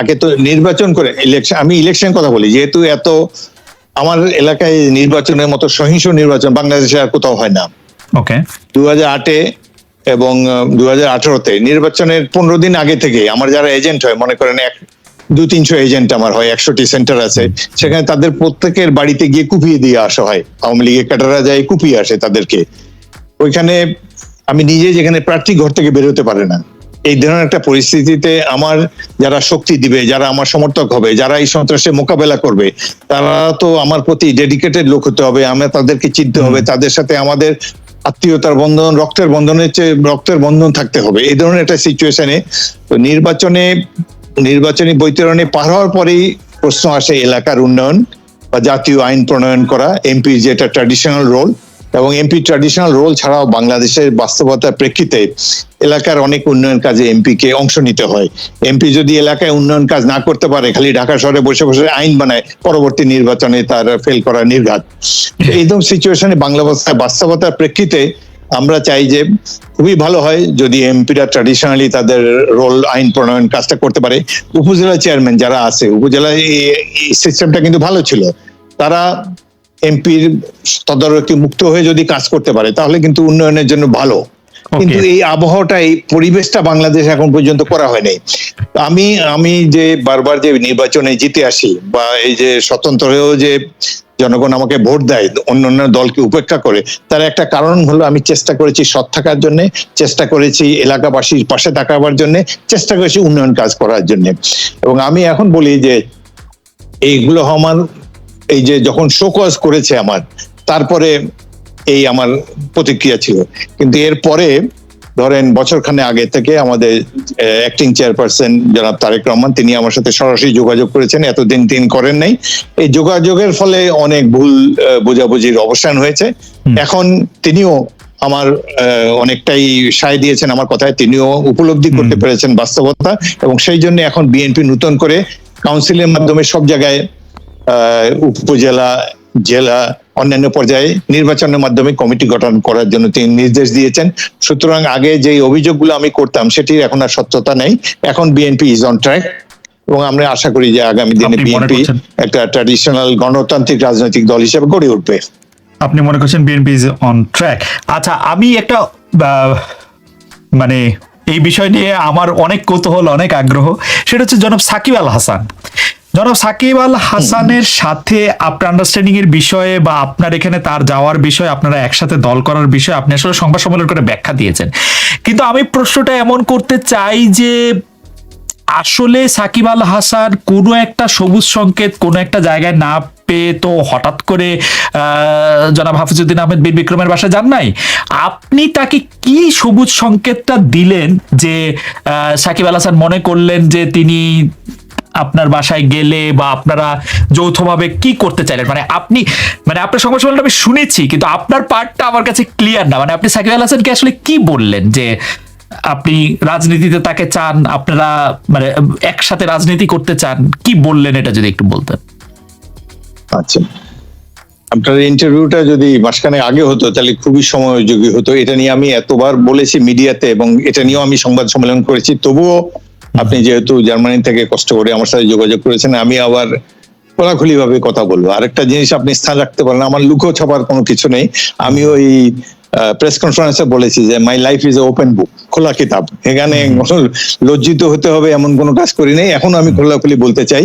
আগে তো নির্বাচন করে ইলেকশন আমি ইলেকশন কথা বলি যেহেতু এত আমার এলাকায় নির্বাচনের মতো সহিংস নির্বাচন বাংলাদেশে আর কোথাও হয় না। ওকে দু হাজার আটে এবং দু হাজার আঠারোতে নির্বাচনের পনেরো দিন আগে থেকে আমার যারা এজেন্ট হয় মনে করেন এক দু তিনশো এজেন্ট আমার হয় একশোটি সেন্টার আছে সেখানে তাদের প্রত্যেকের বাড়িতে গিয়ে কুপিয়ে দিয়ে আসা হয়। আওয়ামী লীগের ক্যাডাররা যায় কুপিয়ে আসে তাদেরকে। ওইখানে আমি নিজে যেখানে প্রার্থী ঘর থেকে বেরোতে পারে না। এই ধরনের একটা পরিস্থিতিতে আমার যারা শক্তি দিবে যারা আমার সমর্থক হবে যারা এই সন্ত্রাসের মোকাবেলা করবে তারা তো আমার প্রতি ডেডিকেটেড লোক হতে হবে আমরা তাদেরকে চিনতে হবে তাদের সাথে আমাদের আত্মীয়তার বন্ধন রক্তের বন্ধনের চেয়ে রক্তের বন্ধন থাকতে হবে। এই ধরনের একটা সিচুয়েশনে তো নির্বাচনে নির্বাচনী বৈতরণে পার হওয়ার পরেই প্রশ্ন আসে এলাকার উন্নয়ন বা জাতীয় আইন প্রণয়ন করা এমপি যেটা ট্র্যাডিশনাল রোল এবং এমপি ট্র্যাডিশনাল রোল ছাড়াও বাংলাদেশের বাস্তবতার প্রেক্ষিতে এলাকার অনেক উন্নয়ন কাজে এমপি কে অংশ নিতে হয়। এমপি যদি এলাকায় উন্নয়ন কাজ না করতে পারে খালি ঢাকা শহরে বসে বসে আইন বানায় পরবর্তী নির্বাচনে তার ফেল করা নির্ঘাত। এইরকম সিচুয়েশনে বাংলা ভাষায় বাস্তবতার প্রেক্ষিতে আমরা চাই যে খুবই ভালো হয় যদি এমপিরা ট্র্যাডিশনালি তাদের রোল আইন প্রণয়ন কাজটা করতে পারে। উপজেলা চেয়ারম্যান যারা আছে উপজেলায় এই সিস্টেমটা কিন্তু ভালো ছিল। তারা এমপির তদারকি মুক্ত হয়ে যদি কাজ করতে পারে তাহলে কিন্তু উন্নয়নের জন্য ভালো। কিন্তু এই আবহাওয়াটা এই পরিবেশটা বাংলাদেশ এখন পর্যন্ত করা হয় নাই আমি আমি যে বারবার যে নির্বাচনে জিতে আসি বা এই যে স্বতন্ত্র হয়েও যে জনগণ আমাকে ভোট দেয় অন্য অন্য দলকে উপেক্ষা করে তার একটা কারণ হলো আমি চেষ্টা করেছি সৎ থাকার জন্য চেষ্টা করেছি এলাকাবাসীর পাশে থাকার জন্য চেষ্টা করেছি উন্নয়ন কাজ করার জন্য। এবং আমি এখন বলি যে এইগুলো আমার এই যে যখন শোকজ করেছে আমার তারপরে এই আমার প্রতিক্রিয়া ছিল। কিন্তু এর পরে ধরেন বছরখানে আগে থেকে আমাদের অ্যাক্টিং চেয়ারপারসন জনাব তারেক রহমান তিনি আমার সাথে সরাসরি যোগাযোগ করেছেন এতদিন তিনি করেন নাই। এই যোগাযোগের ফলে অনেক ভুল বোঝাবুঝির অবসান হয়েছে। এখন তিনিও আমার অনেকটাই সায় দিয়েছেন আমার কথায় তিনিও উপলব্ধি করতে পেরেছেন বাস্তবতা। এবং সেই জন্য এখন বিএনপি নতুন করে কাউন্সিলের মাধ্যমে সব জায়গায় উপজেলা জেলা অন্যান্য পর্যায়ে নির্বাচনের মাধ্যমে কমিটি গঠন করার জন্য তিনি নির্দেশ দিয়েছেন। সুতরাং আগে যে অভিযোগগুলো আমি করতাম সেটির এখন আর সত্যতা নেই। এখন বিএনপি ইজ অন ট্র্যাক এবং আমরা আশা করি যে আগামী দিনে বিএনপি একটা ট্র্যাডিশনাল গণতান্ত্রিক রাজনৈতিক দল হিসেবে গড়ে উঠবে। আপনি মনে করছেন বিএনপি ইজ অন ট্র্যাক আচ্ছা আমি একটা মানে এই বিষয় নিয়ে আমার অনেক কৌতূহল অনেক আগ্রহ। সেটা হচ্ছে জনাব সাকিব আল হাসান। জনাব সাকিব আল হাসানের সাথে আপনার আন্ডারস্ট্যান্ডিং এর বিষয়ে বা আপনার এখানে তার যাওয়ার বিষয়ে আপনারা একসাথে দল করার বিষয়ে আপনি আসলে সংবাদ সম্মেলন করে ব্যাখ্যা দিয়েছেন। কিন্তু আমি প্রশ্নটা এমন করতে চাই যে আসলে সাকিব আল হাসান কোনো একটা সবুজ সংকেত কোনো একটা জায়গায় না পেয়ে তো হঠাৎ করে আহ, জনাব হাফিজুদ্দিন আহমেদ বীর বিক্রমের বাসায় যান নাই? আপনি তাকে কি সবুজ সংকেতটা দিলেন যে আহ, সাকিব আল হাসান মনে করলেন যে তিনি আপনার বাসায় গেলে বা আপনারা যৌথভাবে কি করতে চাইলেন? মানে আপনি মানে আপনার সম্মেলনটা আমি শুনেছি, কিন্তু আপনার পার্টটা আমার কাছে ক্লিয়ার না। মানে আপনি সাকিব আল হাসানকে আসলে কি বললেন যে, আপনি রাজনীতিতে তাকে চান, আপনারা মানে একসাথে রাজনীতি করতে চান, কি বললেন এটা যদি একটু বলতেন? আচ্ছা। আপনার ইন্টারভিউটা যদি মাসখানে আগে হতো, তাহলে খুবই সময়োযোগী হতো। এটা নিয়ে আমি এতবার বলেছি মিডিয়াতে এবং এটা নিয়েও আমি সংবাদ সম্মেলন করেছি। তবুও আপনি যেহেতু জার্মানি থেকে কষ্ট করে আমার সাথে যোগাযোগ করেছেন আমি আবার খোলাখুলি ভাবে কথা বলব। আরেকটা জিনিস আপনি স্থান রাখতে পারেন আমার লুকো ছাপার কোনো কিছু নেই। আমি ওই প্রেস কনফারেন্সে বলেছি যে my life is open book খোলা কিতাব। এখানে লজ্জিত হতে হবে এমন কোনো কাজ করি নাই। এখন আমি খোলাখুলি বলতে চাই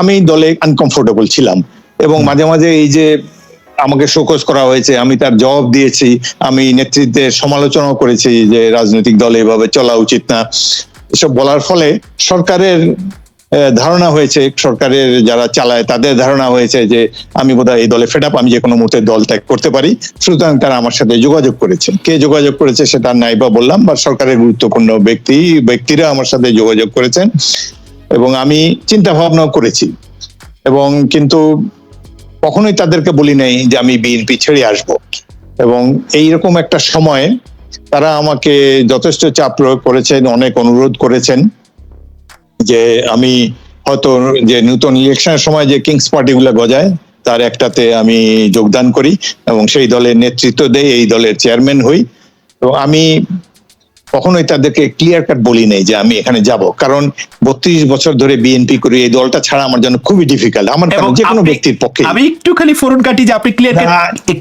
আমি দলে আনকমফোর্টেবল ছিলাম এবং মাঝে মাঝে এই যে আমাকে শোকজ করা হয়েছে আমি তার জবাব দিয়েছি আমি নেতৃত্বের সমালোচনাও করেছি যে রাজনৈতিক দলে এভাবে চলা উচিত না। এসব বলার ফলে সরকারের ধারণা হয়েছে, সরকারের যারা চালায় তাদের ধারণা হয়েছে যে আমি বোধহয় এই দলে ফেড আপ আমি যে কোনো মুহূর্তে দল ত্যাগ করতে পারি। সুতরাং তারা আমার সাথে যোগাযোগ করেছে। কে যোগাযোগ করেছে সেটা নাই বা বললাম, বা সরকারের গুরুত্বপূর্ণ ব্যক্তি, ব্যক্তিরা আমার সাথে যোগাযোগ করেছেন এবং আমি চিন্তা ভাবনাও করেছি। এবং কিন্তু কখনোই তাদেরকে বলি নাই যে আমি বিএনপি ছেড়ে আসব। এবং এইরকম একটা সময়ে তারা আমাকে যথেষ্ট চাপ প্রয়োগ করেছেন অনেক অনুরোধ করেছেন যে আমি হয়তো যে নতুন ইলেকশনের সময় যে কিংস পার্টি গুলা গজায় তার একটাতে আমি যোগদান করি এবং সেই দলের নেতৃত্ব দেই এই দলের চেয়ারম্যান হই। তো আমি কখনোই তাদেরকে ক্লিয়ার কাট বলি নাই যে আমি এখানে যাব। কারণ বত্রিশ বছর ধরে বিএনপি করি এই দলটা ছাড়া আমার জন্য খুবই ডিফিকাল্ট আমার এবং যে কোনো ব্যক্তির পক্ষে আমি একটুখানি ফোরন কাটি যে আপনি ক্লিয়ার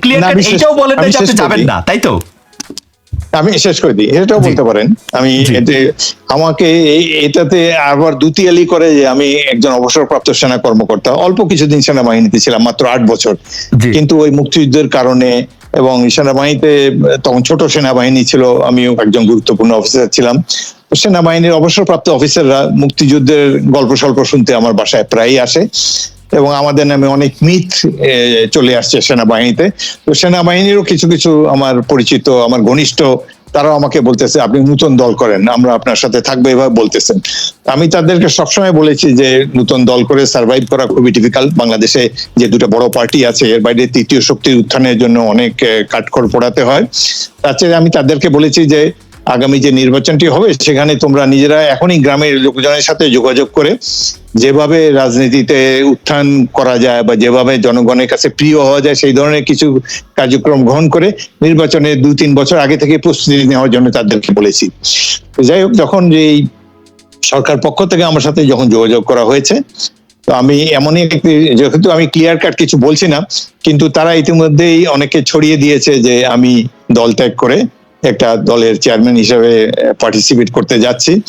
ক্লিয়ার কাট এটাও বলেন না যে আপনি যাবেন না তাই তো? আমি শেষ করে দিই এটাও বলতে পারেন। আমি আমাকে এটাতে আবার দুতিয়ালি করে যে আমি একজন অবসরপ্রাপ্ত সেনা কর্মকর্তা। অল্প কিছুদিন সেনাবাহিনীতে ছিলাম মাত্র আট বছর। কিন্তু ওই মুক্তিযুদ্ধের কারণে এবং সেনাবাহিনীতে তখন ছোট সেনাবাহিনী ছিল আমিও একজন গুরুত্বপূর্ণ অফিসার ছিলাম। সেনাবাহিনীর অবসরপ্রাপ্ত অফিসাররা মুক্তিযুদ্ধের গল্প স্বল্প শুনতে আমার বাসায় প্রায়ই আসে। এবং আমাদের নামে অনেক মিথ চলে আসছে সেনাবাহিনীতে। তো সেনাবাহিনীরও কিছু কিছু আমার পরিচিত, আমার ঘনিষ্ঠ, তারাও আমাকে বলতেছে, আপনি নতুন দল করেন, আমরা আপনার সাথে থাকব, এভাবে বলতেছেন। আমি তাদেরকে সবসময় বলেছি যে, নতুন দল করে সার্ভাইভ করা খুবই ডিফিকাল্ট বাংলাদেশে যে দুটো বড় পার্টি আছে, এর বাইরে তৃতীয় শক্তির উত্থানের জন্য অনেক কাঠখড় পোড়াতে হয়। তাছাড়া আমি তাদেরকে বলেছি যে আগামী যে নির্বাচনটি হবে, সেখানে তোমরা নিজেরা এখনই গ্রামের লোকজনের সাথে যোগাযোগ করে যেভাবে রাজনীতিতে উত্থান করা যায় বা যেভাবে জনগণের কাছে প্রিয় হওয়া যায়, সেই ধরনের কিছু কার্যক্রম গ্রহণ করে নির্বাচনে দু তিন বছর আগে থেকে প্রস্তুতি নেওয়ার জন্য তাদেরকে বলেছি। যাই হোক, যখন এই সরকার পক্ষ থেকে আমার সাথে যখন যোগাযোগ করা হয়েছে, তো আমি এমনই একটি, যেহেতু আমি ক্লিয়ার কাট কিছু বলছি না, কিন্তু তারা ইতিমধ্যেই অনেকে ছড়িয়ে দিয়েছে যে আমি দল ত্যাগ করে একটা দলের চেয়ারম্যান হিসেবে পার্টিসিপেট করতে যাচ্ছি।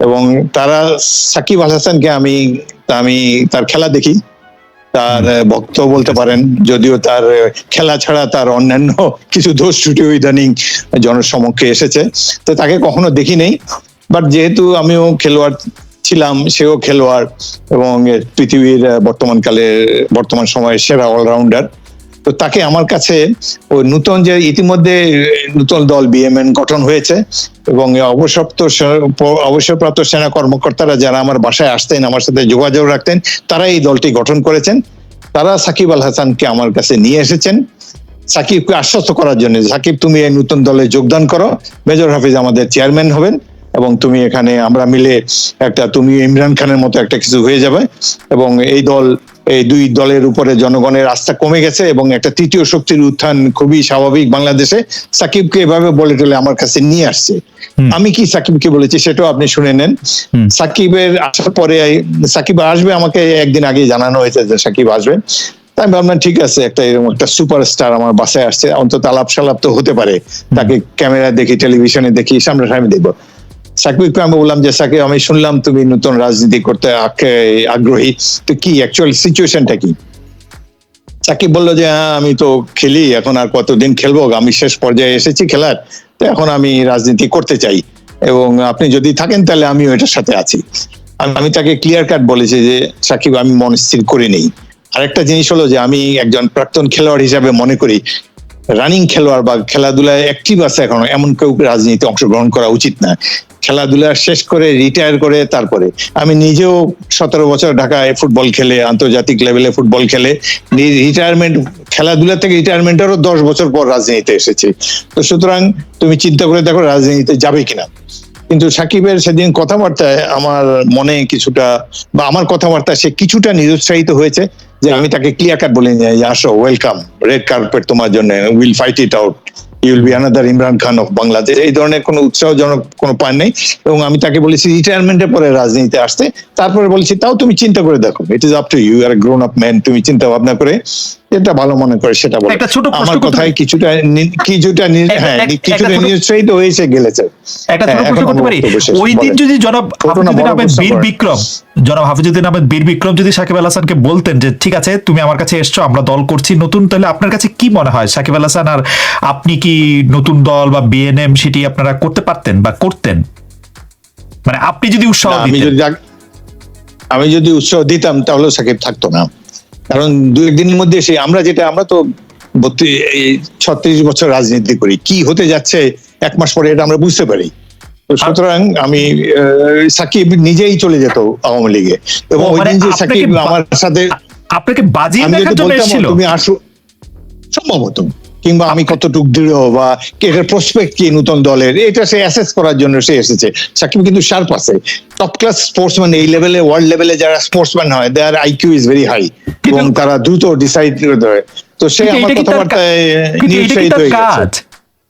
এবং তারা সাকিব হাসানকে আমি আমি তার খেলা দেখি। তার ভক্ত বলতে পারেন, যদিও তার খেলা ছাড়া তার অন্যান্য কিছু দোষ ত্রুটিও ইদানিং জনসমক্ষে এসেছে। তো তাকে কখনো দেখি নেই। বাট যেহেতু আমিও খেলোয়াড় ছিলাম, সেও খেলোয়াড় এবং পৃথিবীর বর্তমানকালে বর্তমান সময়ের সেরা অলরাউন্ডার তো তাকে আমার কাছে ওই নূতন যে ইতিমধ্যে নূতন দল বিএমএন গঠন হয়েছে এবং অবসপ্ত অবসরপ্রাপ্ত সেনা কর্মকর্তারা যারা আমার বাসায় আসতেন, আমার সাথে যোগাযোগ রাখতেন তারা এই দলটি গঠন করেছেন। তারা সাকিব আল হাসানকে আমার কাছে নিয়ে এসেছেন। সাকিবকে আশ্বস্ত করার জন্য, সাকিব তুমি এই নতুন দলে যোগদান করো। মেজর হাফিজ আমাদের চেয়ারম্যান হবেন। এবং তুমি এখানে আমরা মিলে একটা তুমি ইমরান খানের মতো একটা কিছু হয়ে যাবে। এবং এই দল এই দুই দলের উপরে জনগণের আস্থা কমে গেছে এবং একটা তৃতীয় শক্তির উত্থান খুবই স্বাভাবিক বাংলাদেশে। সাকিবকে এভাবে বলে টলে আমার কাছে নিয়ে আসছে। আমি কি সাকিবকে বলেছি সেটাও আপনি শুনে নেন। সাকিবের আসার পরে সাকিব আসবে আমাকে একদিন আগে জানানো হয়েছে যে সাকিব আসবে। আমি ভাবলাম ঠিক আছে একটা এরকম একটা সুপারস্টার আমার বাসায় আসছে। অন্তত আলাপ সালাপ তো হতে পারে। তাকে ক্যামেরা দেখি টেলিভিশনে দেখি সামনাসামনি দেখব। সাকিবকে আমি বললাম যে, সাকিব, আমি শুনলাম তুমি নতুন রাজনীতি করতে আগ্রহী। তো কি অ্যাকচুয়াল সিচুয়েশনটা কি? সাকিব বলল যে হ্যাঁ আমি তো খেলি, এখন আর কতদিন খেলব? আমি শেষ পর্যায়ে এসেছি খেলার, তো এখন আমি রাজনীতি করতে চাই। এবং আপনি যদি থাকেন, তাহলে আমিও এটার সাথে আছি। আমি তাকে ক্লিয়ার কাট বলেছি যে, সাকিব, আমি মন স্থির করে নেই আরেকটা জিনিস হলো যে, আমি একজন প্রাক্তন খেলোয়াড় হিসাবে মনে করি রানিং খেলোয়াড় বা খেলাধুলায় অ্যাক্টিভ আছে এখনও, এমন কেউ রাজনীতি অংশগ্রহণ করা উচিত না। খেলাধুলা শেষ করে রিটায়ার করে তারপরে। আমি নিজেও সতেরো বছর ঢাকায় ফুটবল খেলে, আন্তর্জাতিক লেভেলে ফুটবল খেলে রিটায়ারমেন্ট খেলাধুলা থেকে রিটায়ারমেন্টেরও দশ বছর পর রাজনীতিতে এসেছে। তো সুতরাং তুমি চিন্তা করে দেখো রাজনীতিতে যাবে কিনা। কিন্তু সাকিবের সেদিন কথাবার্তায় আমার মনে কিছুটা বা আমার কথাবার্তায় সে কিছুটা নিরুৎসাহিত হয়েছে। যে আমি তাকে ক্লিয়ার কাট বলে যে আসো ওয়েলকাম রেড কার্পেট তোমার জন্য will fight it out you'll be another Imran Khan of Bangladesh এই ধরনের কোনো উৎসাহজনক কোনো পান নেই। এবং আমি তাকে বলেছি রিটায়ারমেন্টের পরে রাজনীতিতে আসতে। তারপরে বলেছি তাও তুমি চিন্তা করে দেখো। It is up to you are grown up man তুমি চিন্তা ভাবনা করে যেটা ভালো মনে করে সেটা বলো। আমার কথায় কিছুটা কিছুটা হ্যাঁ কিছুটা ছোট- নিরুৎসাহিত হয়েছে গেলেছে। একটা ছোট হ্যাঁ, প্রশ্ন করতে পারি? ওই দিন যদি জনাব বীর বিক্রম জনাব হাফিজুদ্দিন আহমেদ বীর বিক্রম যদি সাকিব আল হাসানকে বলতেন যে ঠিক আছে তুমি আমার কাছে এসছো আমরা দল করছি নতুন তাহলে আপনার কাছে কি মনে হয়? সাকিব আল হাসান আর আপনি কি নতুন দল বা বিএনএম সেটি আপনারা করতে পারতেন বা করতেন? মানে আপনি যদি উৎসাহ আমি যদি আগ- আমি যদি উৎসাহ দিতাম তাহলে সাকিব থাকতো না। কারণ দু একদিনের মধ্যে এসে আমরা যেটা আমরা তো বত্রিশ ছত্রিশ বছর রাজনীতি করি। কি হতে যাচ্ছে এক মাস পরে এটা আমরা বুঝতে পারি। সুতরাং আমি সাকিব নিজেই চলে যেত আওয়ামী লীগে। এবং ওই মানে দিন যে সাকিব আমার সাথে আপনাকে বাজিয়ে দেখার জন্য এসেছিল? তুমি আসো। সম্ভবত। কিংবা আমি কতটুক দৃঢ় বা এটার প্রসপেক্ট কি নতুন দলের? এটা সে অ্যাসেস করার জন্য সে এসেছে। সাকিব কিন্তু শার্প আছে। টপ ক্লাস স্পোর্টসম্যান এই লেভেলে ওয়ার্ল্ড লেভেলে যারা স্পোর্টসম্যান হয় their IQ is very high এবং তারা দ্রুত ডিসাইড করে তো সে আমার কথাবার্তায় নিরুৎসাহিত হয়ে গেছে।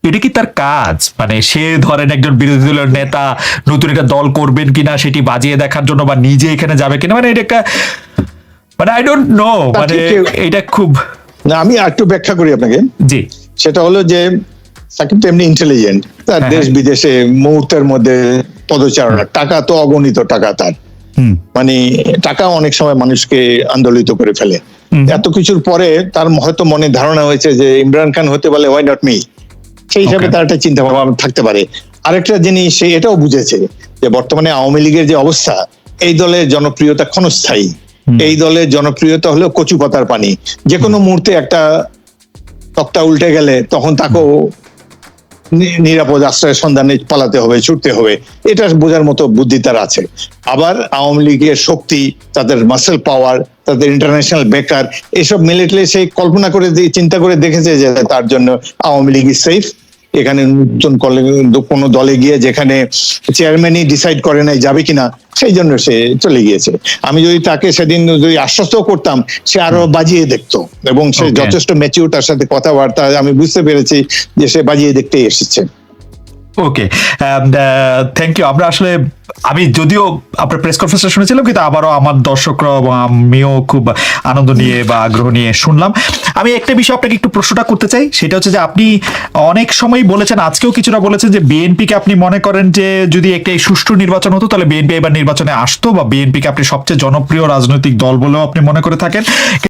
এটা কি তার কাজ? মানে সে ধরেন একজন বিরোধী দলের নেতা নতুন একটা দল করবেন কিনা সেটি বাজিয়ে দেখার জন্য বা নিজে এখানে যাবে কিনা? মানে এটা একটা মানে আই ডোন্ট নো মানে এটা খুব না আমি একটু ব্যাখ্যা করি আপনাকে। জি। সেটা হলো যে সাকিব তো এমনি ইন্টেলিজেন্ট তার হ্যাঁ, দেশ হ্যাঁ। বিদেশে মুহূর্তের মধ্যে পদচারণা টাকা তো অগণিত টাকা তার। মানে টাকা অনেক সময় মানুষকে আন্দোলিত করে ফেলে। এত কিছুর পরে তার হয়তো মনে ধারণা হয়েছে যে ইমরান খান হতে পারলে ওয়াই নট মি সেই হিসাবে তার একটা চিন্তা ভাবনা থাকতে পারে। আরেকটা জিনিস সে এটাও বুঝেছে যে বর্তমানে আওয়ামী লীগের যে অবস্থা এই দলের জনপ্রিয়তা ক্ষণস্থায়ী। এই দলের জনপ্রিয়তা হলো কচু পাতার পানি। যে কোনো মুহূর্তে একটা তক্তা উল্টে গেলে তখন তাকেও নিরাপদ আশ্রয়ের সন্ধানে পালাতে হবে ছুটতে হবে। এটা বোঝার মতো বুদ্ধি তার আছে। আবার আওয়ামী লীগের শক্তি তাদের মাসেল পাওয়ার তাদের ইন্টারন্যাশনাল বেকার এসব মিলিটলে সেই কল্পনা করে দিয়ে- চিন্তা করে দেখেছে যে তার জন্য আওয়ামী লীগ সেফ এখানে নতুন কোন দলে গিয়ে যেখানে চেয়ারম্যানই ডিসাইড করে নাই যাবে কিনা সেই জন্য সে চলে গিয়েছে। আমি যদি তাকে সেদিন যদি আশ্বস্ত করতাম সে আরও বাজিয়ে দেখতো এবং সে যথেষ্ট ম্যাচিউর তার সাথে কথাবার্তা আমি বুঝতে পেরেছি যে সে বাজিয়ে দেখতে এসেছে। ওকে থ্যাংক ইউ আমরা আসলে, আমি যদিও আপনার প্রেস কনফারেন্সটা শুনেছিলাম, কিন্তু আবারও আমার দর্শকরা এবং আমিও খুব আনন্দ নিয়ে বা আগ্রহ নিয়ে শুনলাম। আমি একটা বিষয় আপনাকে একটু প্রশ্নটা করতে চাই। সেটা হচ্ছে যে আপনি অনেক সময় বলেছেন, আজকেও কিছুটা বলেছেন যে বিএনপিকে আপনি মনে করেন যে যদি একটা সুষ্ঠু নির্বাচন হতো, তাহলে বিএনপি এবার নির্বাচনে আসতো বা বিএনপিকে আপনি সবচেয়ে জনপ্রিয় রাজনৈতিক দল বলেও আপনি মনে করে থাকেন।